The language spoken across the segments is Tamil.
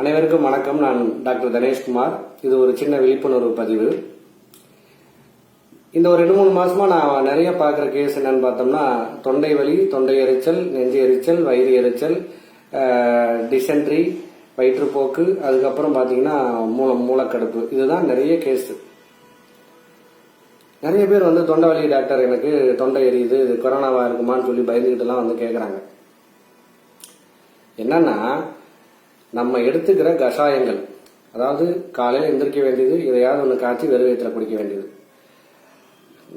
அனைவருக்கும் வணக்கம். நான் டாக்டர் தனேஷ்குமார். இது ஒரு சின்ன விழிப்புணர்வு பதிவு. இந்த ஒரு ரெண்டு மூணு மாசமா நான் நிறைய பார்க்குற கேஸ் என்னன்னு பார்த்தோம்னா தொண்டை வலி தொண்டை எரிச்சல் நெஞ்சு எரிச்சல் வயிறு எரிச்சல் டிசென்ட்ரி வயிற்றுப்போக்கு அதுக்கப்புறம் பார்த்தீங்கன்னா மூல மூலக்கடுப்பு இதுதான் நிறைய கேஸ் நிறைய பேர் வந்து தொண்டை வலி டாக்டர் எனக்கு தொண்டை எரியுது இது கொரோனாவா இருக்குமான்னு சொல்லி பயந்துக்கிட்டுலாம் வந்து கேட்குறாங்க என்னன்னா நம்ம எடுத்துக்கிற கஷாயங்கள். அதாவது காலையில் எந்திரிக்க வேண்டியது எதையாவது ஒன்று காய்ச்சி வெறும் வயிற்றுல குடிக்க வேண்டியது.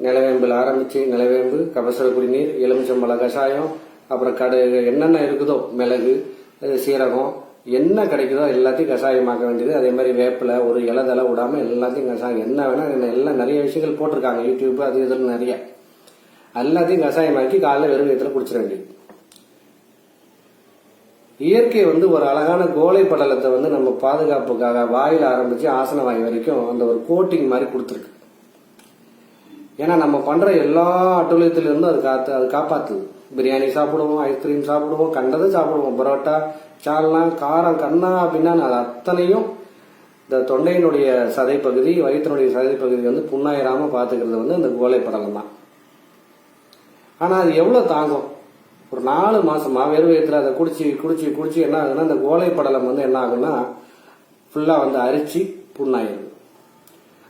நிலவேம்பில் ஆரம்பித்து நிலவேம்பு கபசர குடிநீர் எலுமிச்சம்பழ கஷாயம் அப்புறம் கடு என்னென்ன இருக்குதோ மிளகு சீரகம் என்ன கிடைக்குதோ எல்லாத்தையும் கஷாயமாக்க வேண்டியது. அதே மாதிரி வேப்பிலை ஒரு இலதலை விடாமல் எல்லாத்தையும் கஷாயம் என்ன வேணால் என்ன எல்லாம் நிறைய விஷயங்கள் போட்டிருக்காங்க. யூடியூப் அது இதில் நிறைய. எல்லாத்தையும் கஷாயமாக்கி காலையில் வெறும் வயிற்றுல குடிச்சிட வேண்டியது. இயற்கை வந்து ஒரு அழகான கோலை படலத்தை வந்து நம்ம பாதுகாப்புக்காக வாயில் ஆரம்பிச்சு ஆசன வாய் வரைக்கும் அந்த ஒரு கோட்டிங் மாதிரி கொடுத்துருக்கு. ஏன்னா நம்ம பண்ணுற எல்லா அட்டுழியத்துலேருந்தும் அது காத்து அது காப்பாற்றுது பிரியாணி சாப்பிடுவோம் ஐஸ்கிரீம் சாப்பிடுவோம் கண்டதை சாப்பிடுவோம் பரோட்டா சால்னா காரம் கண்ணா அப்படின்னா அது அத்தனையும் இந்த தொண்டையினுடைய சதைப்பகுதி வயிற்றினுடைய சதைப்பகுதி வந்து புண்ணாயிராமல் பார்த்துக்கிறது வந்து இந்த கோலை படலம் தான் ஆனால் அது எவ்வளோ தாங்கும்? ஒரு நாலு மாசமா வெறும் வயிற்றுல அதை குடிச்சு குடிச்சு குடிச்சு என்ன ஆகுதுன்னா அந்த கோலை படலம் வந்து என்ன ஆகுன்னா ஃபுல்லா வந்து அரிச்சு புண்ணாயிருது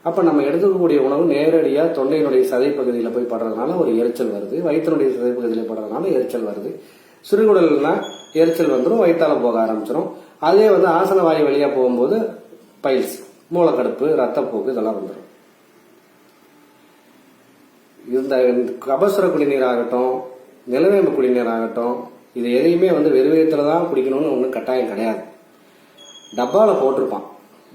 அப்ப நம்ம எடுத்துக்கக்கூடிய உணவு நேரடியா தொண்டையினுடைய சதைப்பகுதியில போய் படுறதுனால ஒரு எரிச்சல் வருது. வயிற்றினுடைய சதைப்பகுதியில படுறதுனால எரிச்சல் வருது. சிறுகுடல்னா எரிச்சல் வந்துடும் வயிற்றால போக ஆரம்பிச்சிடும் அதே வந்து ஆசன வாயு வழியா போகும்போது பைல்ஸ் மூளைக்கடுப்பு ரத்தப்போக்கு இதெல்லாம் வந்துடும் இந்த கபசுர குடிநீர் ஆகட்டும் நிலவேம்பு குடிநீர் ஆகட்டும் இது எதையுமே வந்து வெறுவியத்தில் தான் குடிக்கணும்னு ஒன்றும் கட்டாயம் கிடையாது. டப்பாவில் போட்டிருப்பான்.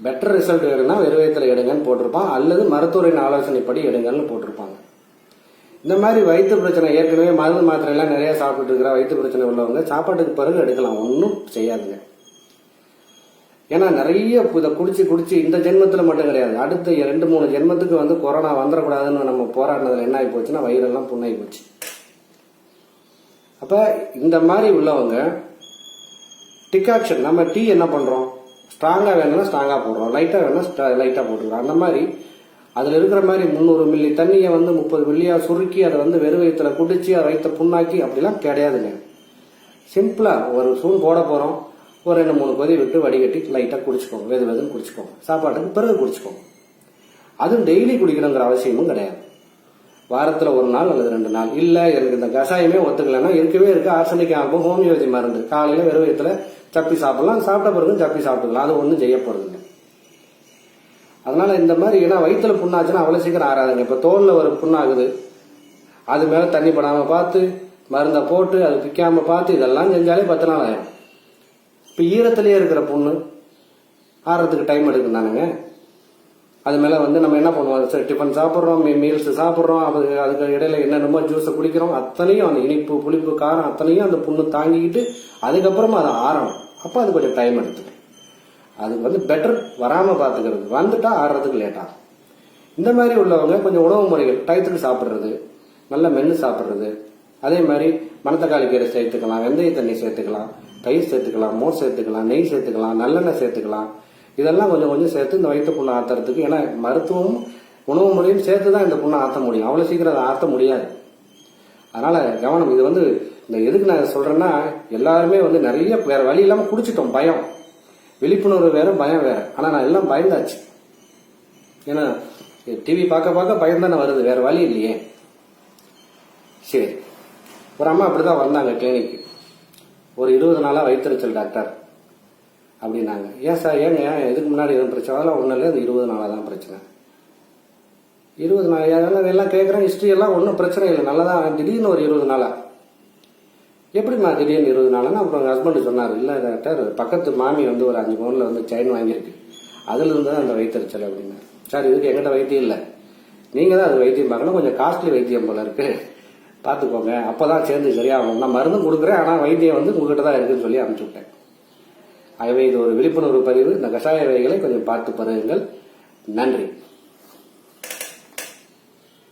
பெட்டர் ரிசல்ட் வேணும்னா வெறுவியத்தில் எடுங்கன்னு போட்டிருப்பான். அல்லது மருத்துவரின் ஆலோசனைப்படி எடுங்கன்னு போட்டிருப்பாங்க. இந்த மாதிரி வயிற்று பிரச்சனை ஏற்கனவே மருந்து மாத்திரையெல்லாம் நிறையா நிறைய சாப்பிட்டு இருக்கிற வயிற்று பிரச்சனை உள்ளவங்க சாப்பாட்டுக்கு பிறகு எடுக்கலாம். ஒன்றும் செய்யாதுங்க. ஏன்னா நிறைய இதை குடிச்சு குடிச்சு இந்த ஜென்மத்தில் மட்டும் கிடையாது. அடுத்த ரெண்டு மூணு ஜென்மத்துக்கு வந்து கொரோனா வந்துடக்கூடாதுன்னு நம்ம போராடினதுல என்ன ஆகி போச்சுன்னா வயிறெல்லாம் புண்ணாகி போச்சு அப்ப இந்த மாதிரி உள்ளவங்க டிகாக்ஷன் நம்ம டீ என்ன பண்றோம்? ஸ்ட்ராங்காக வேணும்னா ஸ்ட்ராங்காக போடுறோம். லைட்டாக வேணும்னா லைட்டாக போட்டுருக்கோம் அந்த மாதிரி அதில் இருக்கிற மாதிரி முந்நூறு மில்லி தண்ணியை வந்து முப்பது மில்லியாக சுருக்கி அதை வந்து வெறும் வயிற்றுல குடிச்சு அதை வயிற்ற புண்ணாக்கி அப்படிலாம் கிடையாதுங்க. சிம்பிளாக ஒரு ஸ்பூன் போட போகிறோம் ஒரு ரெண்டு மூணு கொதி விட்டு வடிகட்டி லைட்டாக குடிச்சுக்கோங்க. வெது வெதுன்னு குடிச்சுக்கோங்க. சாப்பாட்டுக்கு பிறகு குடிச்சுக்கோங்க. அதுவும் டெய்லி குடிக்கணுங்கிற அவசியமும் கிடையாது. வாரத்தில் ஒரு நாள் அல்லது ரெண்டு நாள். இல்லை எனக்கு இந்த கஷாயமே ஒத்துக்கலைன்னா இருக்கவே இருக்கு. ஆர்சனிக் ஆகும் ஹோமியோபதி மருந்து. காலையில் வெறும் வயிற்றுல சப்பி சாப்பிடலாம். சாப்பிட்ட பிறகு சப்பி சாப்பிட்டுக்கலாம். அது ஒன்றும் செய்ய போறது அதனால இந்த மாதிரி ஏன்னா வயிற்றுல புண்ணாச்சுன்னா அவ்வளோ சீக்கிரம் ஆறாதுங்க. இப்போ தோலில் ஒரு புண்ணாகுது. அது மேலே தண்ணி படாமல் பார்த்து மருந்தை போட்டு அது பிக்காமல் பார்த்து இதெல்லாம் செஞ்சாலே பத்து நாள் ஆயிடும். இப்போ ஈரத்திலேயே இருக்கிற புண்ணு ஆறுறதுக்கு டைம் எடுக்கும் தானுங்க அது மேலே வந்து நம்ம என்ன பண்ணுவோம்? சரி டிஃபன் சாப்பிட்றோம் மீல்ஸ் சாப்பிட்றோம் அது அதுக்கு இடையில என்னென்னமோ ஜூஸை குடிக்கிறோம் அத்தனையும் அந்த இனிப்பு புளிப்பு காரம் அத்தனையும் அந்த புண்ணு தாங்கிக்கிட்டு அதுக்கப்புறமா அதை ஆறணும். அப்போ அது கொஞ்சம் டைம் எடுத்துக்கும். அதுக்கு வந்து பெட்டர் வராமல் பார்த்துக்கிறது. வந்துட்டா ஆடுறதுக்கு லேட்டாக இந்த மாதிரி உள்ளவங்க கொஞ்சம் உணவு முறைகள் டயத்துக்கு சாப்பிட்றது நல்ல மென்று சாப்பிட்றது அதே மாதிரி மணத்தக்காளி கீரை சேர்த்துக்கலாம் வெந்தய தண்ணி சேர்த்துக்கலாம் தயிர் சேர்த்துக்கலாம் மோர் சேர்த்துக்கலாம் நெய் சேர்த்துக்கலாம் நல்லெண்ணெய் சேர்த்துக்கலாம் இதெல்லாம் கொஞ்சம் கொஞ்சம் சேர்த்து இந்த வயிற்று புண்ணை ஆத்துறதுக்கு ஏன்னா மருத்துவமும் உணவு முறையும் சேர்த்து தான் இந்த புண்ணை ஆற்ற முடியும். அவ்வளோ சீக்கிரம் அதை ஆற்ற முடியாது. அதனால் கவனம் இது வந்து இந்த எதுக்கு நான் சொல்கிறேன்னா எல்லாருமே வந்து நிறைய வேறு வழி இல்லாமல் குடிச்சிட்டோம் பயம். விழிப்புணர்வு வேற பயம் வேறு. ஆனால் நான் எல்லாம் பயந்தாச்சு. ஏன்னா டிவி பார்க்க பார்க்க பயம் தானே வருது வேறு வழி இல்லையே. சரி. ஒரு அம்மா அப்படிதான் வந்தாங்க கிளினிக்கு ஒரு இருபது நாளாக வயிற்றுச்சல் டாக்டர் அப்படின்னாங்க. ஏன் சார் ஏங்க ஏன் இதுக்கு முன்னாடி எதுவும் பிரச்சனை? அதெல்லாம் ஒன்றும் இல்லை இருபது நாளாக தான் பிரச்சனை. இருபது நாள் அதெல்லாம் எல்லாம் கேட்குறேன் ஹிஸ்ட்ரி எல்லாம் ஒன்றும் பிரச்சனை இல்லை. நல்லா தான் திடீர்னு ஒரு இருபது நாளா? எப்படிம்மா திடீர்னு இருபது நாள்னா அப்புறம் எங்கள் ஹஸ்பண்டு சொன்னார் இல்லை டாக்டர் பக்கத்து மாமி வந்து ஒரு அஞ்சு பவுனில் வந்து செயின் வாங்கியிருக்கு. அதுலேருந்து தான் அந்த வைத்தறிச்சல் அப்படின்னாரு. சார் இதுக்கு எங்கிட்ட வைத்தியம் இல்லை. நீங்கள் தான் அது வைத்தியம் பார்க்கணும். கொஞ்சம் காஸ்ட்லி வைத்தியம் போல இருக்கு. பார்த்துக்கோங்க. அப்போ தான் சேர்ந்து சரியாகும். நான் மருந்தும் கொடுக்குறேன். ஆனால் வைத்தியம் வந்து உங்ககிட்ட தான் இருக்குதுன்னு சொல்லி அனுப்பிச்சு விட்டேன். ஆகவே இது ஒரு விழிப்புணர்வு பதிவு. இந்த கஷாய வகைகளை கொஞ்சம் பார்த்து பருகுங்கள். நன்றி.